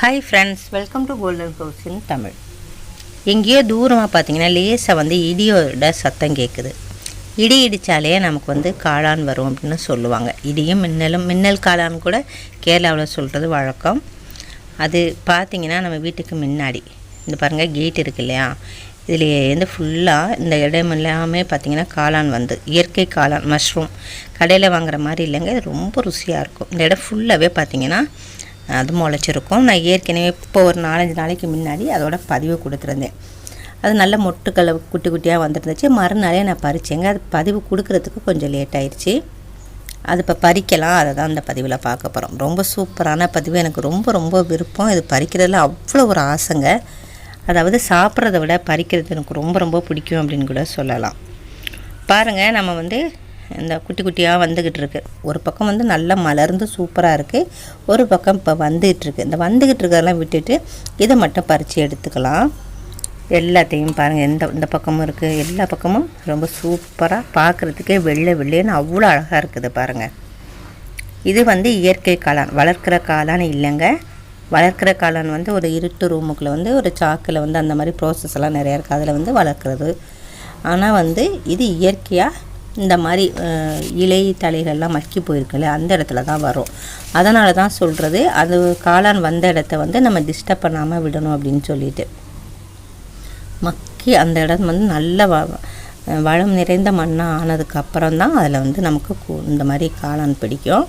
Hi friends welcome to golden house in Tamil எங்கேயோ தூரமாக பார்த்தீங்கன்னா லேசாக வந்து இடியோட சத்தம் கேட்குது இடி இடித்தாலே நமக்கு வந்து காளான் வரும் அப்படின்னு சொல்லுவாங்க. இடியும் மின்னலும் மின்னல் காளான் கூட கேரளாவில் சொல்கிறது வழக்கம். அது பார்த்தீங்கன்னா நம்ம வீட்டுக்கு முன்னாடி. இந்த பாருங்கள் கேட் இருக்கு இல்லையா? இதில் வந்து ஃபுல்லாக இந்த இடம் எல்லாமே பார்த்தீங்கன்னா காளான் வந்து இயற்கை காளான் மஷ்ரூம் கடையில் வாங்குற மாதிரி இல்லைங்க இது ரொம்ப ருசியாக இருக்கும். இந்த இடம் ஃபுல்லாகவே பார்த்திங்கன்னா அது முளைச்சிருக்கும். நான் ஏற்கனவே இப்போ ஒரு நாலஞ்சு நாளைக்கு முன்னாடி அதோட பதிவு கொடுத்துருந்தேன். அது நல்ல மொட்டுக்களை குட்டி குட்டியாக வந்துருந்துச்சு. மறுநாளே நான் பறிச்சேங்க. அது பதிவு கொடுக்கறதுக்கு கொஞ்சம் லேட் ஆயிடுச்சு அது இப்போ பறிக்கலாம். அதை தான் அந்த பதிவில் பார்க்க போகிறோம் ரொம்ப சூப்பரான பதிவு. எனக்கு ரொம்ப ரொம்ப விருப்பம். இது பறிக்கிறதுல அவ்வளோ ஒரு ஆசைங்க. அதாவது சாப்பிட்றத விட பறிக்கிறது எனக்கு ரொம்ப ரொம்ப பிடிக்கும் அப்படின்னு கூட சொல்லலாம். பாருங்கள் நம்ம வந்து இந்த குட்டி குட்டியாக வந்துக்கிட்டு இருக்கு ஒரு பக்கம் வந்து நல்லா மலர்ந்து சூப்பராக இருக்குது ஒரு பக்கம் இப்போ வந்துக்கிட்டு இருக்கு இந்த வந்துக்கிட்டு இருக்கிறதெல்லாம் விட்டுட்டு இதை மட்டும் பறித்து எடுத்துக்கலாம். எல்லாத்தையும் பாருங்கள் எந்த இந்த பக்கமும் இருக்குது எல்லா பக்கமும் ரொம்ப சூப்பராக பார்க்குறதுக்கே வெள்ளை வெள்ளைன்னு அவ்வளோ அழகாக இருக்குது பாருங்கள் இது வந்து இயற்கை காளான். வளர்க்குற காளான் இல்லைங்க. வளர்க்குற காளான் வந்து ஒரு இருட்டு ரூமுக்குள்ளே வந்து ஒரு சாக்கில் வந்து அந்த மாதிரி ப்ராசஸ் எல்லாம் நிறையா இருக்குது அதில் வந்து வளர்க்குறது. ஆனால் வந்து இது இயற்கையாக இந்த மாதிரி இலை தலைகள்லாம் மக்கி போயிருக்குல்ல அந்த இடத்துல தான் வரும். அதனால தான் சொல்கிறது அது காளான் வந்த இடத்த வந்து நம்ம டிஸ்டர்ப் பண்ணாமல் விடணும் அப்படின்னு சொல்லிட்டு. மக்கி அந்த இடம் வந்து நல்ல வ வளம் நிறைந்த மண்ணாக ஆனதுக்கப்புறம் தான் அதில் வந்து நமக்கு இந்த மாதிரி காளான் பிடிக்கும்.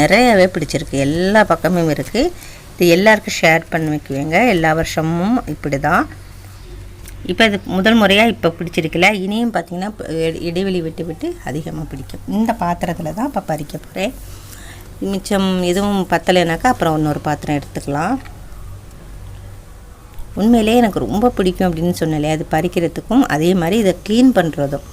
நிறையவே பிடிச்சிருக்கு. எல்லா பக்கமும் இருக்குது இது எல்லாருக்கும் ஷேர் பண்ணி வைக்குவேங்க. எல்லா வருஷமும் இப்படி தான் இப்போ இது முதல் முறையாக இப்போ பிடிச்சிருக்குல்ல இனியும் பார்த்தீங்கன்னா இடைவெளி விட்டு விட்டு அதிகமாக பிடிக்கும். இந்த பாத்திரத்தில் தான் இப்போ பறிக்க போகிறேன் மிச்சம் எதுவும் பத்தலைனாக்கா அப்புறம் இன்னொரு பாத்திரம் எடுத்துக்கலாம். உண்மையிலேயே எனக்கு ரொம்ப பிடிக்கும் அப்படின்னு சொன்னேன் அது பறிக்கிறதுக்கும். அதே மாதிரி இதை க்ளீன் பண்ணுறதும்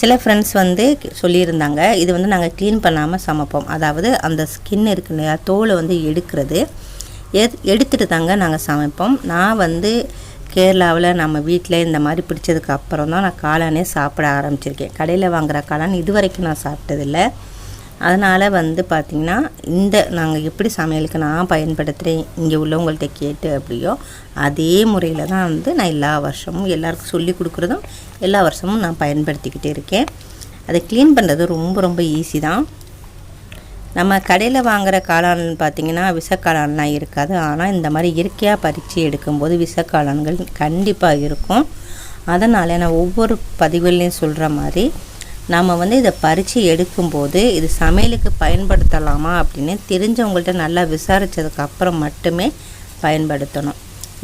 சில ஃப்ரெண்ட்ஸ் வந்து சொல்லியிருந்தாங்க இது வந்து நாங்கள் க்ளீன் பண்ணாமல் சமைப்போம். அதாவது அந்த ஸ்கின் இருக்கு இல்லையா தோலை வந்து எடுக்கிறது. எடுத்துட்டு தாங்க நாங்கள் சமைப்போம். நான் வந்து கேரளாவில் நம்ம வீட்டில் இந்த மாதிரி பிடிச்சதுக்கு அப்புறம் தான் நான் காளானே சாப்பிட ஆரம்பிச்சிருக்கேன். கடையில் வாங்குகிற காளான் இது வரைக்கும் நான் சாப்பிட்டதில்லை. அதனால் வந்து பார்த்திங்கன்னா இந்த நாங்கள் எப்படி சமையலுக்கு நான் பயன்படுத்துகிறேன் இங்கே உள்ளவங்கள்ட்ட கேட்டு அப்படியோ அதே முறையில் தான் வந்து நான் எல்லா வருஷமும் எல்லாருக்கும் சொல்லி கொடுக்குறதும் எல்லா வருஷமும் நான் பயன்படுத்திக்கிட்டே இருக்கேன். அதை க்ளீன் பண்ணுறது ரொம்ப ரொம்ப ஈஸி தான். நம்ம கடையில் வாங்குகிற காளான் பார்த்திங்கன்னா விஷக்காளான்லாம் இருக்காது. ஆனால் இந்த மாதிரி இயற்கையாக பறித்து எடுக்கும்போது விஷக்காளான்கள் கண்டிப்பாக இருக்கும். அதனால் நான் ஒவ்வொரு பதிவுலையும் சொல்கிற மாதிரி நம்ம வந்து இதை பறித்து எடுக்கும்போது இது சமையலுக்கு பயன்படுத்தலாமா அப்படின்னு தெரிஞ்சவங்கள்ட்ட நல்லா விசாரித்ததுக்கு அப்புறம் மட்டுமே பயன்படுத்தணும்.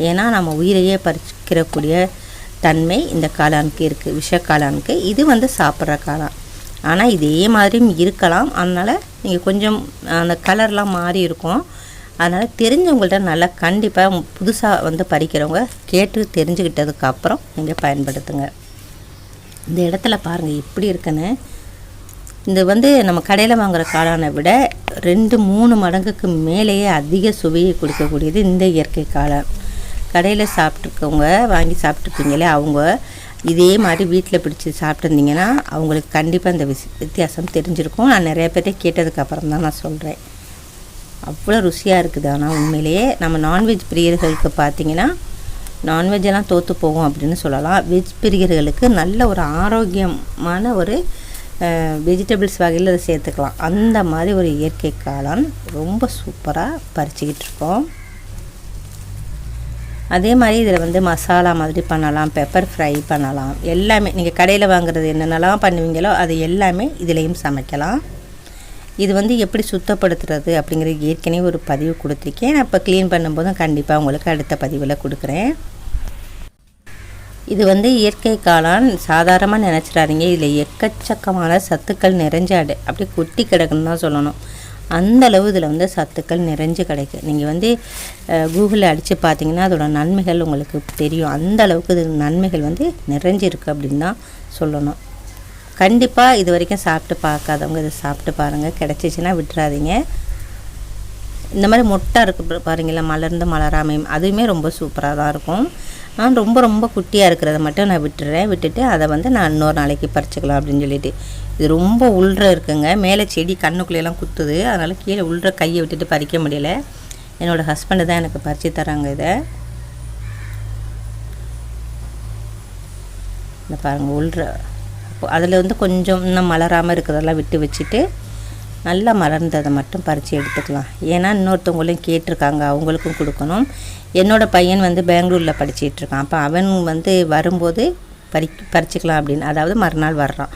ஏன்னா நம்ம உயிரையே பறிக்கிறக்கூடிய தன்மை இந்த காளானுக்கு இருக்குது விஷக்காளானுக்கு. இது வந்து சாப்பிட்ற காளான். ஆனால் இதே மாதிரியும் இருக்கலாம். அதனால் நீங்கள் கொஞ்சம் அந்த கலர்லாம் மாறி இருக்கும். அதனால் தெரிஞ்சவங்கள்ட்ட நல்லா கண்டிப்பாக புதுசாக வந்து பறிக்கிறவங்க கேட்டு தெரிஞ்சுக்கிட்டதுக்கப்புறம் நீங்கள் பயன்படுத்துங்க. இந்த இடத்துல பாருங்கள் எப்படி இருக்குன்னு. இது வந்து நம்ம கடையில் வாங்குற காளானை விட ரெண்டு மூணு மடங்குக்கு மேலேயே அதிக சுவையை கொடுக்கக்கூடியது இந்த இயற்கை காளான். கடையில் சாப்பிட்ருக்கவங்க வாங்கி சாப்பிட்ருப்பீங்களே அவங்க இதே மாதிரி வீட்டில் பிடிச்சி சாப்பிட்ருந்தீங்கன்னா அவங்களுக்கு கண்டிப்பாக இந்த விஸ் வித்தியாசம் தெரிஞ்சிருக்கும். நான் நிறைய பேர்ட்ட கேட்டதுக்கப்புறம் தான் நான் சொல்கிறேன் அவ்வளோ ருசியாக இருக்குது. ஆனால் உண்மையிலேயே நம்ம நான்வெஜ் பிரியர்களுக்கு பார்த்தீங்கன்னா நான்வெஜ்ஜெல்லாம் தோற்று போகும் அப்படின்னு சொல்லலாம். வெஜ் பிரியர்களுக்கு நல்ல ஒரு ஆரோக்கியமான ஒரு வெஜிடபிள்ஸ் வகையில் அதை சேர்த்துக்கலாம். அந்த மாதிரி ஒரு இயற்கை காளான் ரொம்ப சூப்பராக பறிச்சுக்கிட்டு இருக்கோம். அதே மாதிரி இதில் வந்து மசாலா மாதிரி பண்ணலாம் பெப்பர் ஃப்ரை பண்ணலாம். எல்லாமே நீங்கள் கடையில் வாங்குறது என்னென்னலாம் பண்ணுவீங்களோ அது எல்லாமே இதுலேயும் சமைக்கலாம். இது வந்து எப்படி சுத்தப்படுத்துறது அப்படிங்கிறது ஏற்கனவே ஒரு பதிவு கொடுத்துருக்கேன். நான் இப்போ க்ளீன் பண்ணும்போதும் கண்டிப்பாக உங்களுக்கு அடுத்த பதிவில் கொடுக்குறேன். இது வந்து இயற்கை காளான். சாதாரணமாக நினச்சிடாதீங்க. இதில் எக்கச்சக்கமான சத்துக்கள் நிறைஞ்ச அடை. அப்படியே கொட்டி கிடக்குன்னு தான் சொல்லணும். அந்த அளவு இதில் வந்து சத்துக்கள் நிறைஞ்சு கிடைக்கும் நீங்கள் வந்து கூகுளில் அடித்து பார்த்தீங்கன்னா அதோட நன்மைகள் உங்களுக்கு தெரியும். அந்த அளவுக்கு இது நன்மைகள் வந்து நிறைஞ்சிருக்கு அப்படின்னு தான் சொல்லணும். கண்டிப்பாக இது வரைக்கும் சாப்பிட்டு பார்க்காதவங்க இதை சாப்பிட்டு பாருங்கள் கிடச்சிச்சின்னா விட்டுறாதீங்க. இந்த மாதிரி மொட்டை இருக்குது பாருங்களா மலர்ந்து மலராமையும் அதுவுமே ரொம்ப சூப்பராக தான் இருக்கும். நான் ரொம்ப ரொம்ப குட்டியாக இருக்கிறத மட்டும் நான் விட்டுறேன். விட்டுட்டு அதை வந்து நான் இன்னொரு நாளைக்கு பறிச்சுக்கலாம் அப்படின்னு சொல்லிட்டு. இது ரொம்ப உள்ற இருக்குங்க. மேலே செடி கண்ணுக்குள்ளேலாம் குத்துது. அதனால் கீழே உள்ற கையை விட்டுட்டு பறிக்க முடியல. என்னோடய ஹஸ்பண்டு தான் எனக்கு பறித்து தராங்க இதை. இந்த பாருங்கள் உள்ற. அதில் வந்து கொஞ்சம் இன்னும் மலராமல் இருக்கிறதெல்லாம் விட்டு வச்சுட்டு நல்லா மலர்ந்ததை மட்டும் பறித்து எடுத்துக்கலாம். ஏன்னா இன்னொருத்தவங்களையும் கேட்டிருக்காங்க அவங்களுக்கும் கொடுக்கணும். என்னோடய பையன் வந்து பெங்களூரில் படிச்சிட்டு இருக்கான். அப்போ அவன் வந்து வரும்போது பறி பறிச்சிக்கலாம் அப்படின்னு. அதாவது மறுநாள் வர்றான்.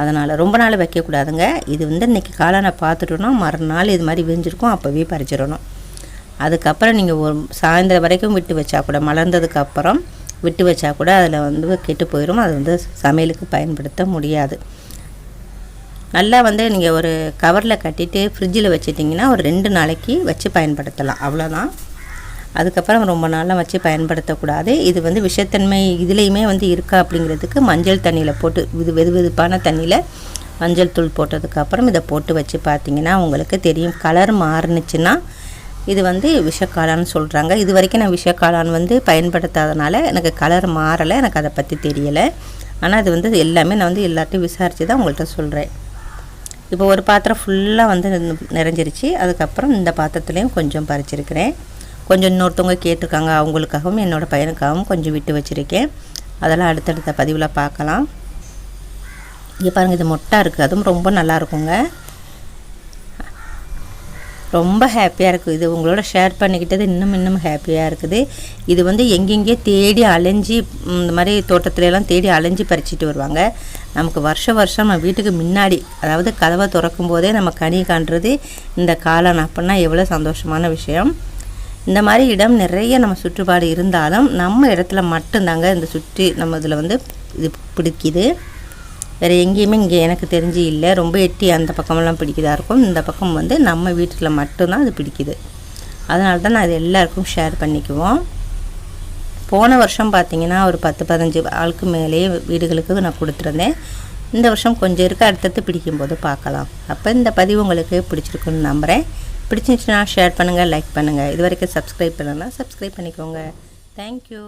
அதனால் ரொம்ப நாள் வைக்கக்கூடாதுங்க. இது வந்து இன்றைக்கி காலான பார்த்துட்டோன்னா மறுநாள் இது மாதிரி விரிஞ்சிருக்கும் அப்போவே பறிச்சிடணும். அதுக்கப்புறம் நீங்கள் ஒரு சாயந்தரம் வரைக்கும் விட்டு வச்சா கூட மலர்ந்ததுக்கப்புறம் விட்டு வச்சா கூட அதில் வந்து கெட்டு போயிடும் அது வந்து சமையலுக்கு பயன்படுத்த முடியாது. நல்லா வந்து நீங்கள் ஒரு கவரில் கட்டிட்டு ஃப்ரிட்ஜில் வச்சுட்டிங்கன்னா ஒரு ரெண்டு நாளைக்கு வச்சு பயன்படுத்தலாம். அவ்வளோதான் அதுக்கப்புறம் ரொம்ப நாளாக வச்சு பயன்படுத்தக்கூடாது. இது வந்து விஷத்தன்மை இதுலேயுமே வந்து இருக்கா அப்படிங்கிறதுக்கு மஞ்சள் தண்ணியில் போட்டு இது வெது வெதுப்பான தண்ணியில் மஞ்சள் தூள் போட்டதுக்கப்புறம் இதை போட்டு வச்சு பார்த்தீங்கன்னா உங்களுக்கு தெரியும். கலர் மாறுனுச்சுன்னா இது வந்து விஷக்காளான்னு சொல்கிறாங்க இது வரைக்கும் நான் விஷக்காளான் வந்து பயன்படுத்தாதனால எனக்கு கலர் மாறலை. எனக்கு அதை பற்றி தெரியலை. ஆனால் அது வந்து எல்லாமே நான் வந்து எல்லாத்தையும் விசாரித்து தான் உங்கள்கிட்ட சொல்கிறேன் இப்போ ஒரு பாத்திரம் ஃபுல்லாக வந்து நிறைஞ்சிருச்சு. அதுக்கப்புறம் இந்த பாத்திரத்துலேயும் கொஞ்சம் பறிச்சிருக்கிறேன். கொஞ்சம் இன்னொருத்தவங்க கேட்டிருக்காங்க. அவங்களுக்காகவும் என்னோடய பையனுக்காகவும் கொஞ்சம் விட்டு வச்சுருக்கேன். அதெல்லாம் அடுத்தடுத்த பதிவில் பார்க்கலாம். இங்கே பாருங்கள் இது மொட்டாக இருக்குது அதுவும் ரொம்ப நல்லா இருக்குங்க. ரொம்ப ஹாப்பியாக இருக்குது இது உங்களோட ஷேர் பண்ணிக்கிட்டது இன்னும் இன்னும் ஹாப்பியாக இருக்குது. இது வந்து எங்கெங்கே தேடி அலைஞ்சி இந்த மாதிரி தோட்டத்துலலாம் தேடி அலைஞ்சி பறிச்சிட்டு வருவாங்க. நமக்கு வருஷ வருஷம் நம்ம வீட்டுக்கு முன்னாடி அதாவது கதவை திறக்கும் போதே நம்ம கனி காண்றது இந்த காளான் அப்படின்னா எவ்வளோ சந்தோஷமான விஷயம். இந்த மாதிரி இடம் நிறைய நம்ம சுற்றுப்பாடு இருந்தாலும் நம்ம இடத்துல மட்டும்தாங்க இந்த சுற்றி நம்ம இதில் வந்து இது பிடிக்குது. வேறு எங்கேயுமே இங்கே எனக்கு தெரிஞ்சு இல்லை. ரொம்ப எட்டி அந்த பக்கமெல்லாம் பிடிக்கதாக இருக்கும். இந்த பக்கம் வந்து நம்ம வீட்டில் மட்டும்தான் அது பிடிக்குது. அதனால தான் நான் இது எல்லாருக்கும் ஷேர் பண்ணிக்குவோம். போன வருஷம் பார்த்தீங்கன்னா ஒரு பத்து பதினஞ்சு ஆளுக்கு மேலேயே வீடுகளுக்கு நான் கொடுத்துருந்தேன். இந்த வருஷம் கொஞ்சம் இருக்க. அடுத்தடுத்து பிடிக்கும்போது பார்க்கலாம். அப்போ இந்த பதிவு உங்களுக்கு பிடிச்சிருக்குன்னு நம்புகிறேன் பிடிச்சிருந்துச்சுன்னா ஷேர் பண்ணுங்கள் லைக் பண்ணுங்கள் இது வரைக்கும் சப்ஸ்கிரைப் பண்ணலன்னா சப்ஸ்கிரைப் பண்ணிக்கோங்க. தேங்க்யூ